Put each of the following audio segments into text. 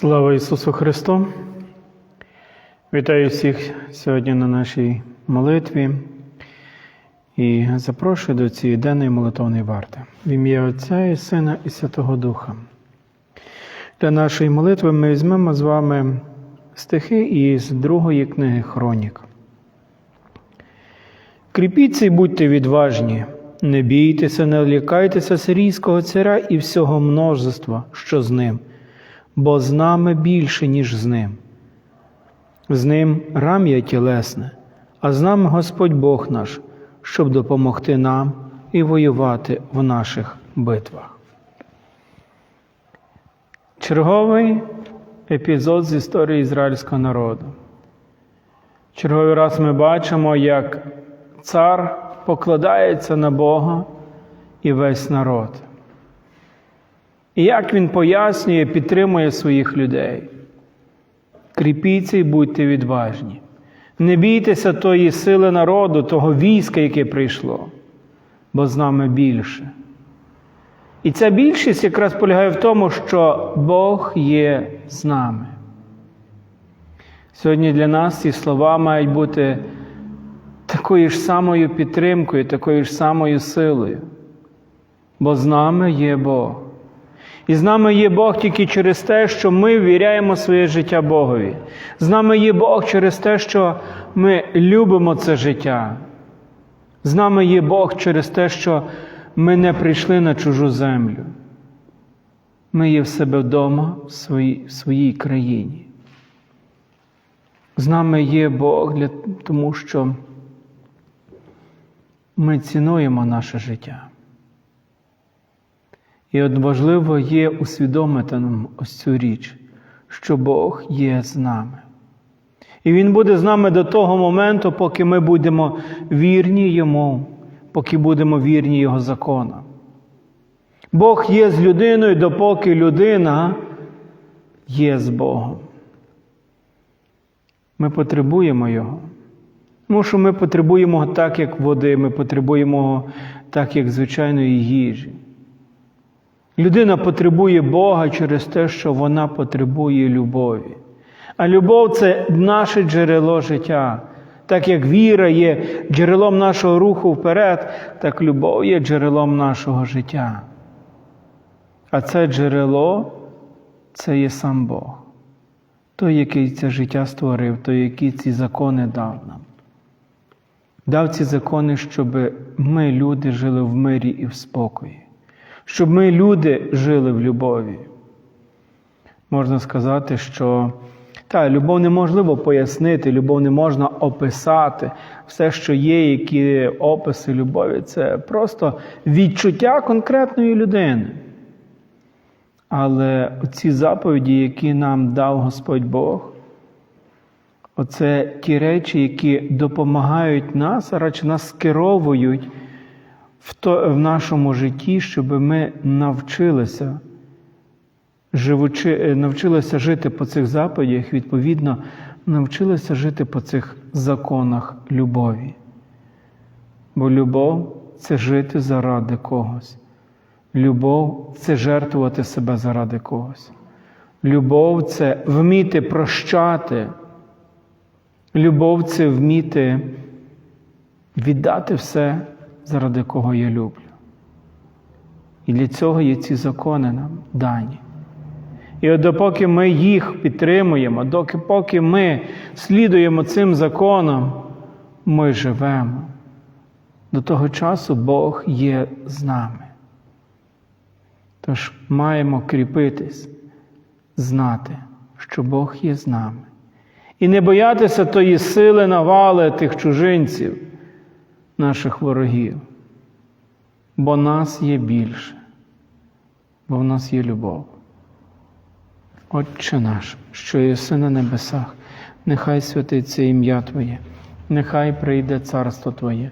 Слава Ісусу Христу! Вітаю всіх сьогодні на нашій молитві і запрошую до цієї денної молитовної варти в ім'я Отця і Сина і Святого Духа. Для нашої молитви ми візьмемо з вами стихи із другої книги Хронік. Кріпіться і будьте відважні, не бійтеся, не лякайтеся сирійського царя і всього множества, що з ним, бо з нами більше, ніж з ним. З ним рам'я тілесне, а з нами Господь Бог наш, щоб допомогти нам і воювати в наших битвах. Черговий епізод з історії ізраїльського народу. Черговий раз ми бачимо, як цар покладається на Бога і весь народ. І як він пояснює, підтримує своїх людей. Кріпіться і будьте відважні. Не бійтеся тої сили народу, того війська, яке прийшло, бо з нами більше. І ця більшість якраз полягає в тому, що Бог є з нами. Сьогодні для нас ці слова мають бути такою ж самою підтримкою, такою ж самою силою. Бо з нами є Бог. І з нами є Бог тільки через те, що ми ввіряємо своє життя Богові. З нами є Бог через те, що ми любимо це життя. З нами є Бог через те, що ми не прийшли на чужу землю. Ми є в себе вдома в своїй, в своїй країні. З нами є Бог для тому, що ми цінуємо наше життя. І от важливо є усвідомити нам ось цю річ, що Бог є з нами. І Він буде з нами до того моменту, поки ми будемо вірні Йому, поки будемо вірні Його законам. Бог є з людиною, допоки людина є з Богом. Ми потребуємо Його. Тому що ми потребуємо так, як води, ми потребуємо так, як звичайної їжі. Людина потребує Бога через те, що вона потребує любові. А любов це наше джерело життя. Так як віра є джерелом нашого руху вперед, так любов є джерелом нашого життя. А це джерело це є сам Бог, той, який це життя створив, той, який ці закони дав нам. Дав ці закони, щоб ми, люди, жили в мирі і в спокої щоб ми, люди, жили в любові. Можна сказати, що та, любов неможливо пояснити, любов не можна описати. Все, що є, які описи любові, це просто відчуття конкретної людини. Але ці заповіді, які нам дав Господь Бог, оце ті речі, які допомагають нас, а радше нас скеровують в, то, в нашому житті, щоб ми навчилися, живучи, навчилися жити по цих заповідях, відповідно, навчилися жити по цих законах любові. Бо любов це жити заради когось. Любов це жертвувати себе заради когось. Любов це вміти прощати. Любов це вміти віддати все заради кого я люблю. І для цього є ці закони нам дані. І от допоки ми їх підтримуємо, доки поки ми слідуємо цим законам, ми живемо. До того часу Бог є з нами. Тож маємо кріпитись, знати, що Бог є з нами. І не боятися тої сили навали тих чужинців наших ворогів, бо нас є більше, бо в нас є любов. Отче наш, що єси на небесах, нехай святиться ім'я Твоє, нехай прийде царство Твоє,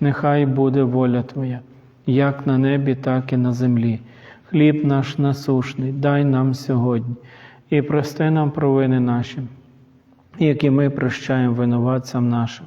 нехай буде воля Твоя, як на небі, так і на землі. Хліб наш насушний, дай нам сьогодні і прости нам провини наші, які ми прощаємо винуватцям нашим.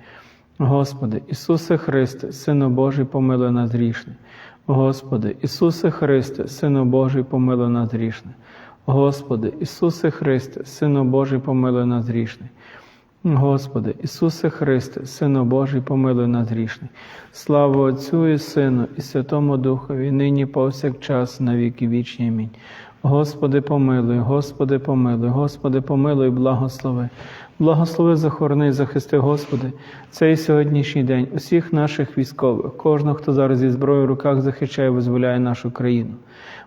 Господи, Ісусе Христе, Сину Божий, помилуй нас грішний. Господи, Ісусе Христе, Сину Божий, помилуй нас грішний. Господи, Ісусе Христе, Сину Божий, помилуй нас грішний. Господи, Ісусе Христе, Сину Божий, помилуй нас грішний. Слава Отцю і Сину, і Святому Духові, нині повсякчас, на віки вічні. Амінь. Господи, помилуй, Господи, помилуй, Господи, помилуй, благослови. Благослови, захорони, захисти, Господи, цей сьогоднішній день усіх наших військових, кожного, хто зараз зі зброєю в руках захищає, визволяє нашу країну.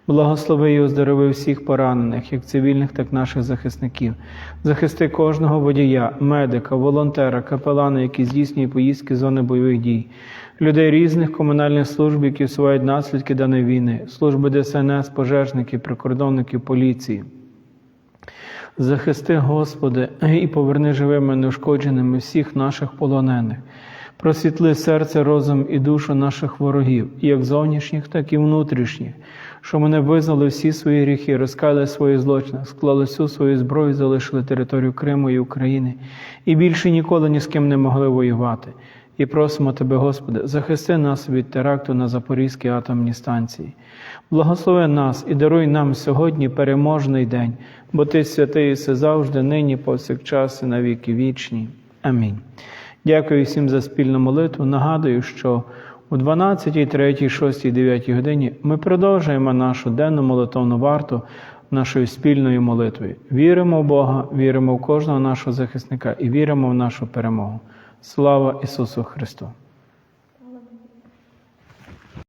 Благослови і оздорови всіх поранених, як цивільних, так і наших захисників. Захисти кожного водія, медика, волонтера, капелана, які здійснює поїздки з зони бойових дій, людей різних комунальних служб, які усувають наслідки даної війни, служби ДСНС, пожежників, прикордонників, поліції. Захисти, Господи, і поверни живими неушкодженими всіх наших полонених. Просвітли серце, розум і душу наших ворогів, як зовнішніх, так і внутрішніх, що мене визнали всі свої гріхи, розкали свої злочини, склали всю свою зброю, залишили територію Криму і України і більше ніколи ні з ким не могли воювати. І просимо Тебе, Господи, захисти нас від теракту на Запорізькій атомній станції. Благослови нас і даруй нам сьогодні переможний день, бо Ти святий і все завжди, нині, повсякчас і на віки вічні. Амінь. Дякую всім за спільну молитву. Нагадую, що у 12, 3, 6, 9 годині ми продовжуємо нашу денну молитовну варту нашою спільною молитвою. Віримо в Бога, віримо в кожного нашого захисника і віримо в нашу перемогу. Слава Ісусу Христу!